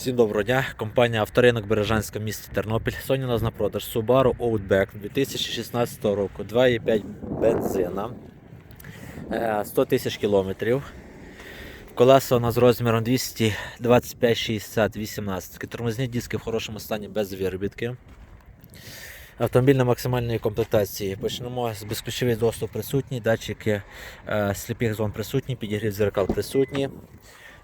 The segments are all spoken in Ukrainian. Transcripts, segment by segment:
Всім доброго дня. Компанія Авторинок Бережанська в місті Тернопіль. Сьогодні у нас на продаж Subaru Outback 2016 року. 2,5 бензина. Е, 100 тисяч кілометрів. Колеса у нас з розміром 225 60 18 Тормозні диски в хорошому стані без виробітки. Автомобіль на максимальної комплектації. Почнемо з безключовий доступ присутній, датчики е, сліпих зон присутні, підігрів зеркал присутні.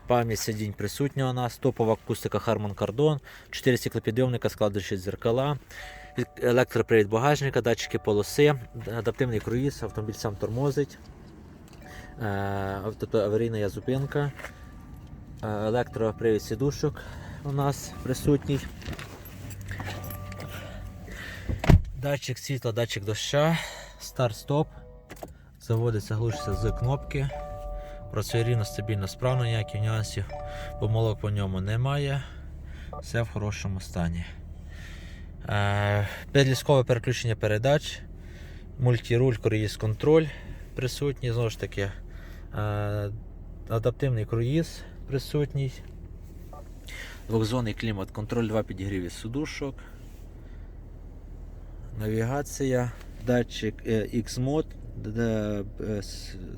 Пам'ять сидінь присутня у нас, топова акустика Harman Kardon, 4 стеклопідйомника, складуючі дзеркала, електропривід багажника, датчики полоси, адаптивний круїз, автомобіль сам тормозить, тобто аварійна зупинка, електропривід сідушок у нас присутній. Датчик світла, датчик доща, старт-стоп, заводиться, глушиться з кнопки. Працює рівно, стабільно, справно, ніяких нюансів, помилок по ньому немає. Все в хорошому стані. Е, Підліскове переключення передач, мультируль, круїз контроль присутній, знову ж таки, е, адаптивний круїз присутній. Двохзонний клімат, контроль 2 підігріві сидушок. Навігація, датчик е,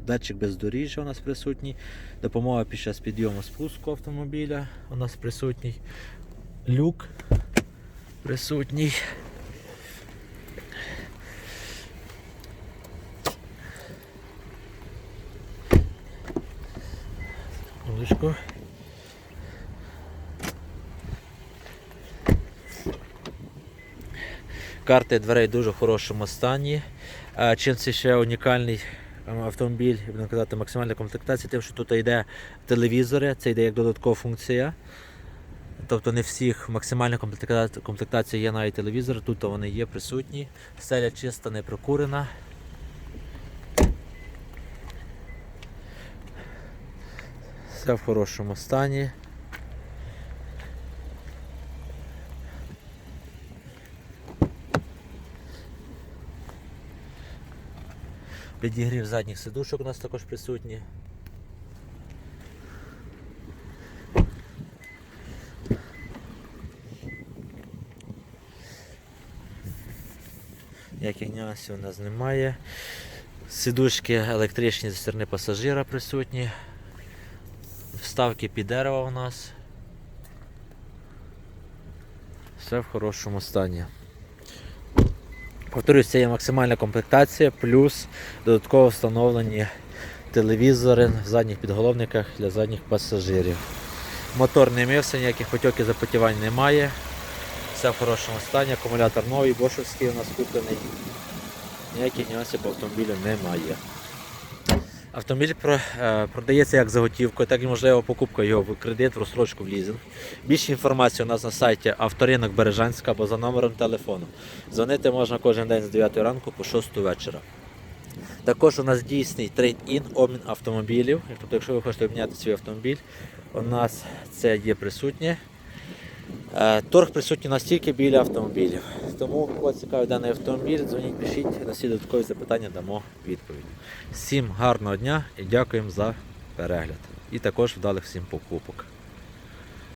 Датчик бездоріжжя у нас присутній, допомога під час підйому спуску автомобіля у нас присутній, люк присутній. Секундочку. Карти дверей в дуже хорошому стані. Чим це ще унікальний е, автомобіль, будемо казати, максимальна комплектація, тим, що тут йде телевізори, це йде як додаткова функція. Тобто не всіх максимальна комплектація, є навіть телевізори, тут вони є присутні. Стеля чиста, не прокурена. Все в хорошому стані. Підігрів задніх сидушок у нас також присутні. Ніяких нюансів у нас немає. Сидушки електричні зі сторони пасажира присутні. Вставки під дерево у нас. Все в хорошому стані. Повторюсь, це є максимальна комплектація, плюс додатково встановлені телевізори в задніх підголовниках для задніх пасажирів. Мотор не мився, ніяких потьоків запотівань немає. Все в хорошому стані, акумулятор новий, бошовський у нас куплений. Ніяких нюансів по автомобілю немає. Автомобіль е, продається як за готівку, так і можливо покупка його в кредит, в розстрочку в лізинг. Більше інформації у нас на сайті авторинок Бережанська або за номером телефону. Дзвонити можна кожен день з 9 ранку по 6 вечора. Також у нас дійсний трейд-ін, обмін автомобілів. Тобто, якщо ви хочете обміняти свій автомобіль, у нас це є присутнє. Е, Торг присутній у нас тільки біля автомобілів. Тому, кого цікавий даний автомобіль, дзвоніть, пишіть, на всі додаткові запитання дамо відповідь. Всім гарного дня і дякуємо за перегляд. І також вдалих всім покупок.